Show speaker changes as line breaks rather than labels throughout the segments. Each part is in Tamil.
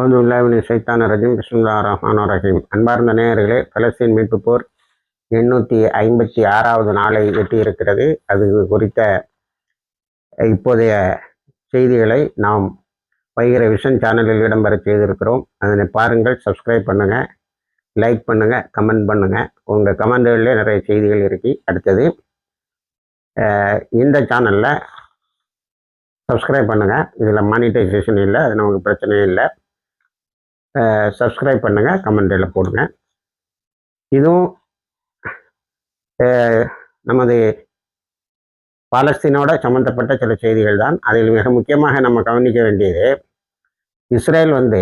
அவுதுல்லாவின் சைத்தான ரஜீம். பிஸ்மில்லா ரஹ்மான் ரஹீம். அன்பார்ந்த நேயர்களே பலஸ்தீன் மீட்பு போர் எண்ணூற்றி ஐம்பத்தி ஆறாவது நாளை எட்டியிருக்கிறது. அது குறித்த இப்போதைய செய்திகளை நாம் வைகிற விஷன் சேனலில் இடம்பெற செய்திருக்கிறோம். அதனை பாருங்கள் சப்ஸ்கிரைப் பண்ணுங்கள் லைக் பண்ணுங்கள் கமெண்ட் பண்ணுங்கள் உங்கள் கமெண்ட்களிலே நிறைய செய்திகள் இருக்கு. அடுத்தது இந்த சேனலில் சப்ஸ்கிரைப் பண்ணுங்கள் இதில் மானிட்டைசேஷன் இல்லை அது நமக்கு பிரச்சனையும் இல்லை. சப்ஸ்கிரைப் பண்ணுங்கள் கமெண்டில் போடுங்க. இதுவும் நமது பாலஸ்தீனோட சம்மந்தப்பட்ட சில செய்திகள் தான். அதில் மிக முக்கியமாக நம்ம கவனிக்க வேண்டியது இஸ்ரேல் வந்து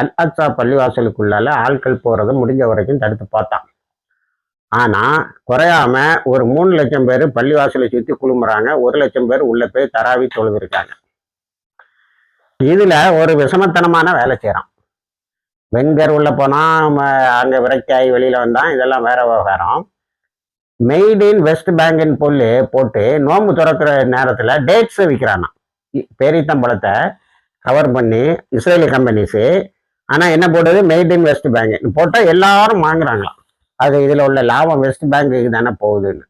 அல் அக்ஸா பள்ளிவாசலுக்குள்ளால ஆட்கள் போகிறத முடிஞ்ச வரைக்கும் தடுத்து பார்த்தான். ஆனால் குறையாம ஒரு மூணு லட்சம் பேர் பள்ளிவாசலை சுற்றி குழுமுறாங்க ஒரு லட்சம் பேர் உள்ளே போய் தராவி தொழுதுருக்காங்க இதில் ஒரு விஷமத்தனமான வேலை செய்கிறான் வெங்கர் உள்ள போனால் நம்ம அங்கே விரக்தியாகி வெளியில் வந்தான். இதெல்லாம் வேற விவகாரம். மெய்ட் இன் வெஸ்ட் பேங்கின் பொல்லு போட்டு நோம்பு திறக்கிற நேரத்தில் டேட்ஸை விற்கிறானா பேரித்தம்பழத்தை கவர் பண்ணி இஸ்ரேலி கம்பெனிஸு ஆனால் என்ன போடுது? மெய்ட் இன் வெஸ்ட் பேங்க் போட்டால் எல்லாரும் வாங்குறாங்களாம். அது இதில் உள்ள லாபம் வெஸ்ட் பேங்குக்கு தானே போகுதுன்னு.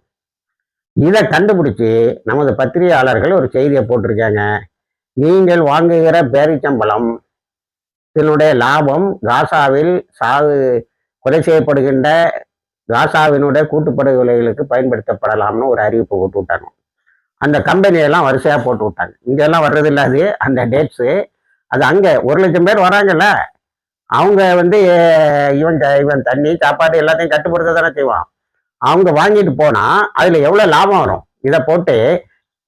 இதை கண்டுபிடிச்சி நமது பத்திரிகையாளர்கள் ஒரு செய்தியை போட்டிருக்காங்க. நீங்கள் வாங்குகிற பேரிச்சம்பழம் இதனுடைய லாபம் காசாவில் சாவு கொலை செய்யப்படுகின்ற காசாவினுடைய கூட்டுப்படுகொலைகளுக்கு பயன்படுத்தப்படலாம்னு ஒரு அறிவிப்பு போட்டு விட்டாங்க அந்த கம்பெனியெல்லாம் வரிசையாக போட்டு விட்டாங்க இங்கெல்லாம் வர்றது இல்லாது அந்த டேட்ஸு அது அங்கே ஒரு லட்சம் பேர் வராங்கல்ல. அவங்க வந்து இவன் இவன் தண்ணி சாப்பாடு எல்லாத்தையும் கட்டுப்படுத்த தானே செய்வான். அவங்க வாங்கிட்டு போனால் அதில் எவ்வளோ லாபம் வரும்? இதை போட்டு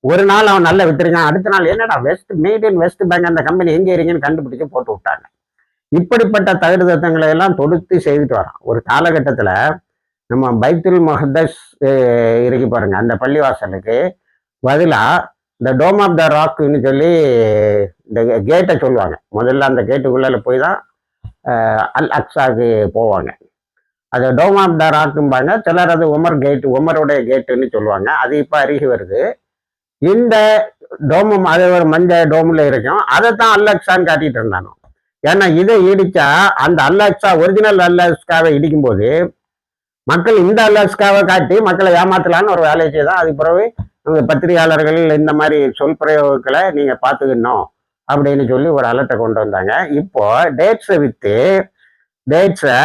ஒரு நாள் அவன் நல்லா வித்துருக்கான். அடுத்த நாள் என்னடா West made in West Bank அந்த கம்பெனி எங்கே இருக்கீங்கன்னு கண்டுபிடிச்சு போட்டு விட்டாங்க. இப்படிப்பட்ட தகுடு தத்தங்களை எல்லாம் தொடுத்து செய்துட்டு வரான். ஒரு காலகட்டத்தில் நம்ம பைத்துல் மஹதஸ் இருக்கு பாருங்க. அந்த பள்ளிவாசலுக்கு பதிலாக இந்த டோம் ஆஃப் த ராக்குன்னு சொல்லி இந்த கேட்டை சொல்லுவாங்க. முதல்ல அந்த கேட்டுக்குள்ளே போய் தான் அல் அக்ஸாக்கு போவாங்க. அது டோம் ஆஃப் த ராக்கும்பாங்க சிலர் அது உமர் கேட்டு உமருடைய கேட்டுன்னு சொல்லுவாங்க. அது இப்போ அருகி வருது. இந்த டோமம் அது ஒரு மஞ்சள் டோமில் இருக்கும். அதை தான் அல்லக்ஸான்னு காட்டிட்டு இருந்தானோ. ஏன்னா இதை இடிச்சா அந்த அல்லக்ஸா ஒரிஜினல் அல்லஸ்காவை இடிக்கும்போது மக்கள் இந்த அல்லஸ்காவை காட்டி மக்களை ஏமாத்தலான்னு ஒரு வேலையை செய்தான் அதுக்கு பிறகு உங்க பத்திரிகையாளர்கள் இந்த மாதிரி சொல் பிரயோகங்களை நீங்கள் பார்த்துக்கணும் அப்படின்னு சொல்லி ஒரு அலர்ட்டை கொண்டு வந்தாங்க. இப்போ டேட்ஸை விற்று டேட்ஸை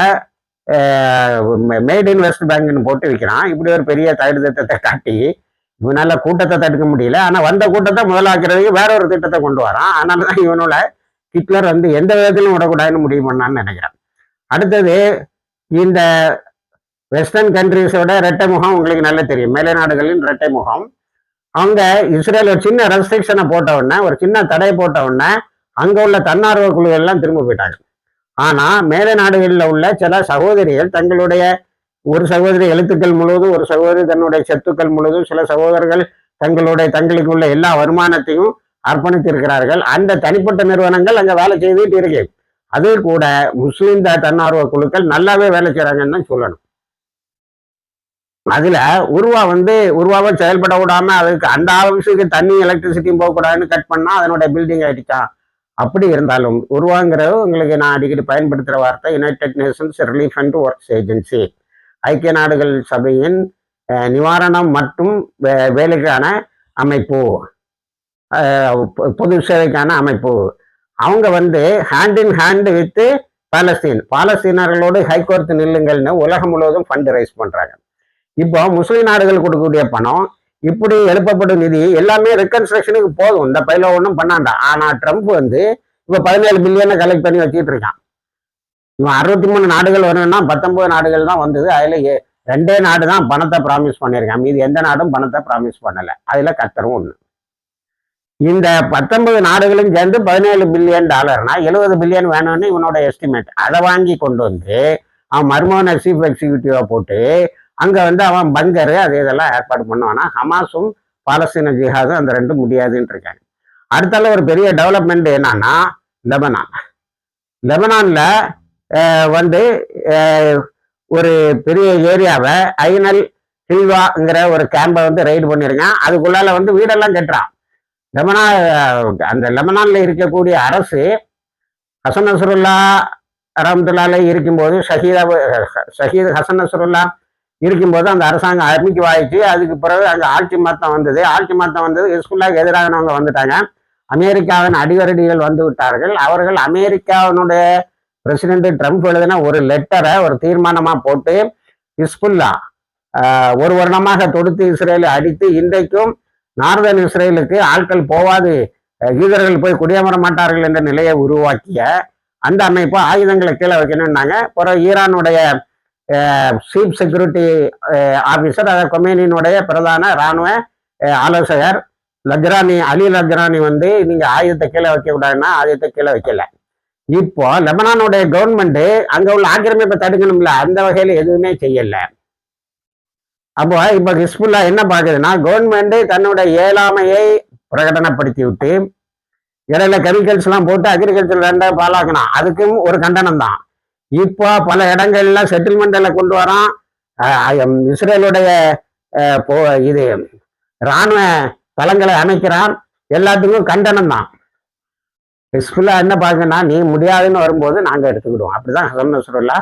மேட் இன் வெஸ்ட் பேங்க்னு போட்டு விற்கிறான். இப்படி ஒரு பெரிய தகுடு திட்டத்தை காட்டி இவனால கூட்டத்தை தடுக்க முடியல. ஆனா வந்த கூட்டத்தை முதலாக்குறதுக்கு வேற ஒரு திட்டத்தை கொண்டு வரான். அதனால தான் இவனோட ஹிட்லர் வந்து எந்த விதத்திலும் விடக்கூடாதுன்னு முடிவு பண்ணான்னு நினைக்கிறேன். அடுத்தது இந்த வெஸ்டர்ன் கண்ட்ரிஸோட ரெட்டை முகம் உங்களுக்கு நல்லா தெரியும். மேலை நாடுகளின் ரெட்டை முகம். அவங்க இஸ்ரேல் ஒரு சின்ன ரெஸ்ட்ரிக்ஷனை போட்ட உடனே ஒரு சின்ன தடை போட்ட உடனே அங்க உள்ள தன்னார்வ குழுவெல்லாம் திரும்ப போயிட்டாங்க. ஆனா மேலை நாடுகளில் உள்ள சில சகோதரிகள் தங்களுடைய ஒரு சகோதரி எழுத்துக்கள் முழுவதும் ஒரு சகோதரி தன்னுடைய சொத்துக்கள் முழுவதும் சில சகோதரர்கள் தங்களுடைய தங்களுக்கு உள்ள எல்லா வருமானத்தையும் அர்ப்பணித்திருக்கிறார்கள். அந்த தனிப்பட்ட நிறுவனங்கள் அங்க வேலை செய்துட்டு இருக்கு. அது கூட முஸ்லீம் த- தன்னார்வ குழுக்கள் நல்லாவே வேலை செய்யறாங்கன்னு தான் சொல்லணும். அதுல உருவா வந்து உருவாவை செயல்பட விடாம அதுக்கு அந்த ஆஃபீஸுக்கு தண்ணி எலக்ட்ரிசிட்டியும் போகக்கூடாதுன்னு கட் பண்ணா அதனுடைய பில்டிங் ஆயிடுச்சான் அப்படி இருந்தாலும் உருவாங்கிறது உங்களுக்கு நான் அடிக்கடி பயன்படுத்துகிற வார்த்தை United Nations Relief and Works Agency ஐக்கிய நாடுகள் சபையின் நிவாரணம் மற்றும் வே- வேலைக்கான அமைப்பு. பொது சேவைக்கான அமைப்பு. அவங்க வந்து hand in hand with Palestine பாலஸ்தீனர்களோடு high court நில்லுங்கள்னு உலகம் முழுவதும் ஃபண்ட் ரைஸ் பண்ணுறாங்க இப்போ முஸ்லீம் நாடுகள் கொடுக்கக்கூடிய பணம் இப்படி எழுப்பப்படும் நிதி எல்லாமே ரெக்கன்ஸ்ட்ரக்ஷனுக்கு போதும். இந்த பையில ஒன்றும் பண்ணாண்டா. ஆனால் ட்ரம்ப் வந்து இப்போ பதினேழு பில்லியனை கலெக்ட் பண்ணி வச்சிட்டு இருக்கான். இவன் அறுபத்தி மூணு நாடுகள் வரணும்னா பத்தொன்பது நாடுகள் தான் வந்தது. அதில் ரெண்டே நாடு தான் பணத்தை ப்ராமிஸ் பண்ணியிருக்கான் மீதி எந்த நாடும் பணத்தை ப்ராமிஸ் பண்ணல. அதில் கத்தரும் ஒண்ணு. இந்த பத்தொன்பது நாடுகளும் சேர்ந்து பதினேழு பில்லியன் டாலர்னா எழுபது பில்லியன் வேணும்னு இவனோட எஸ்டிமேட் அதை வாங்கி கொண்டு வந்து அவன் மர்மோன சீஃப் எக்ஸிக்யூட்டிவா போட்டு அங்க வந்து அவன் பங்கரு அது இதெல்லாம் ஏற்பாடு பண்ணுவானா? ஹமாஸும் பாலஸ்தீன ஜிஹாதும் அந்த ரெண்டும் முடியாதுன்னு இருக்காங்க. அடுத்தால ஒரு பெரிய டெவலப்மெண்ட் என்னன்னா லெபனான். லெபனான்ல வந்து ஒரு பெரிய ஏரியாவை ஐனல் சில்வாங்கிற ஒரு கேம்பை வந்து ரைடு பண்ணியிருக்கான் அதுக்குள்ளால வந்து வீடெல்லாம் கட்டுறான். லெமனா அந்த லெபனான்ல இருக்கக்கூடிய அரசு ஹசன் நசருல்லா ரஹமத்துல்லாலே இருக்கும்போது ஷஹீதா ஷஹீத் ஹசன் நசருல்லா இருக்கும்போது அந்த அரசாங்கம் அறிவிக்கு வாயிச்சு அதுக்கு பிறகு அங்கே ஆட்சி மாற்றம் வந்தது. ஆட்சி மாற்றம் வந்தது ஹிஸ்புல்லாக்கு எதிரானவங்க வந்துட்டாங்க. அமெரிக்காவின் அடிவரடிகள் வந்து விட்டார்கள். அவர்கள் அமெரிக்காவினுடைய பிரசிடென்ட் ட்ரம்ப் எழுதின ஒரு லெட்டரை ஒரு தீர்மானமாக போட்டு இஸ்புல்லா ஒரு வருடமாக தொடுத்து இஸ்ரேலை அடித்து இன்றைக்கும் நார்தன் இஸ்ரேலுக்கு ஆட்கள் போவாது அஹ், யூதர்கள் போய் குடியமர மாட்டார்கள் என்ற நிலையை உருவாக்கிய அந்த அமைப்பு ஆயுதங்களை கீழே வைக்கணும்னாங்க. பிறகு ஈரானுடைய சீஃப் செக்யூரிட்டி ஆஃபீஸர் அதாவது கொமேனியினுடைய பிரதான இராணுவ ஆலோசகர் லஜ்ரானி அலி லஜ்ரானி வந்து நீங்கள் ஆயுதத்தை கீழே வைக்கக்கூடாதுன்னா ஆயுதத்தை கீழே வைக்கல. இப்போ லெபனானுடைய கவர்மெண்ட் அங்க உள்ள ஆக்கிரமிப்பை தடுக்கணும்ல அந்த வகையில எதுவுமே செய்யல. அப்போ இப்ப ஹிஸ்புல்லா என்ன பாக்குதுன்னா கவர்மெண்ட் தன்னுடைய இயலாமையை பிரகடனப்படுத்தி விட்டு இடையில கெமிக்கல்ஸ் எல்லாம் போட்டு அக்ரிகல்ச்சர் ரெண்டா பாலாக்கணும் அதுக்கும் ஒரு கண்டனம் தான். இப்போ பல இடங்கள்ல செட்டில்மெண்ட்ல கொண்டு வரான். இஸ்ரேலுடைய போ- இது இராணுவ தளங்களை அமைக்கிறான். எல்லாத்துக்கும் கண்டனம் தான். ஹிஸ்புல்லா என்ன பாக்குன்னா நீ முடியாதுன்னு வரும்போது நாங்க எடுத்துக்கிடுவோம். அப்படிதான் ஹசன் நஸ்ருல்லா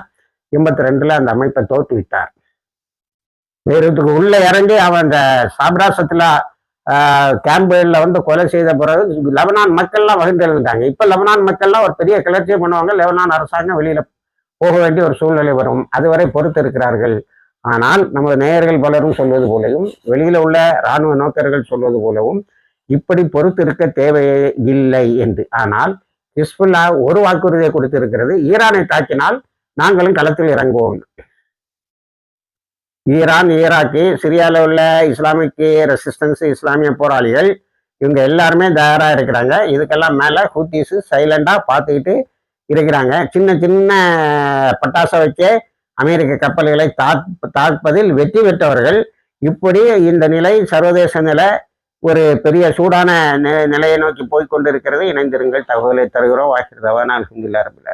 எண்பத்தி ரெண்டுல அந்த அமைப்பை தோற்றுவித்தார் வேறத்துக்கு உள்ள இறங்கி அவன் அந்த சாப்ராசத்துல கேம்புகளில் வந்து கொலை செய்த பிறகு லெபனான் மக்கள்லாம் வகுந்து எழுந்துட்டாங்க. இப்போ லெபனான் மக்கள்லாம் ஒரு பெரிய கிளர்ச்சியை பண்ணுவாங்க. லெபனான் அரசாங்கம் வெளியில போக வேண்டிய ஒரு சூழ்நிலை வரும். அதுவரை பொறுத்து இருக்கிறார்கள். ஆனால் நமது நேயர்கள் பலரும் சொல்வது போலவும் வெளியில உள்ள இராணுவ நோக்கர்கள் சொல்வது போலவும் இப்படி பொறுத்திருக்க தேவையே இல்லை என்று. ஆனால் ஹிஸ்புல்லா ஒரு வாக்குறுதியை கொடுத்திருக்கிறது. ஈரானை தாக்கினால் நாங்களும் களத்தில் இறங்குவோம். ஈரான் ஈராக்கு சிரியாவில் உள்ள இஸ்லாமிக் ரெசிஸ்டன்ஸ் இஸ்லாமிய போராளிகள் இவங்க எல்லாருமே தயாராக இருக்கிறாங்க. இதுக்கெல்லாம் மேலே ஹூத்திஸ் சைலண்டாக பார்த்துக்கிட்டு இருக்கிறாங்க. சின்ன சின்ன பட்டாசை வச்சே அமெரிக்க கப்பல்களை தாக் தாக்குவதில் வெற்றி பெற்றவர்கள். இப்படி இந்த நிலை சர்வதேச நிலை ஒரு பெரிய சூடான நிலையை நோக்கி போய் கொண்டிருக்கிறது. இணைந்திருங்கள். தகவலை தருகிறோம். வாசிக்கிறதவா நான் அல்ஹம்துலில்லாஹி ரபில்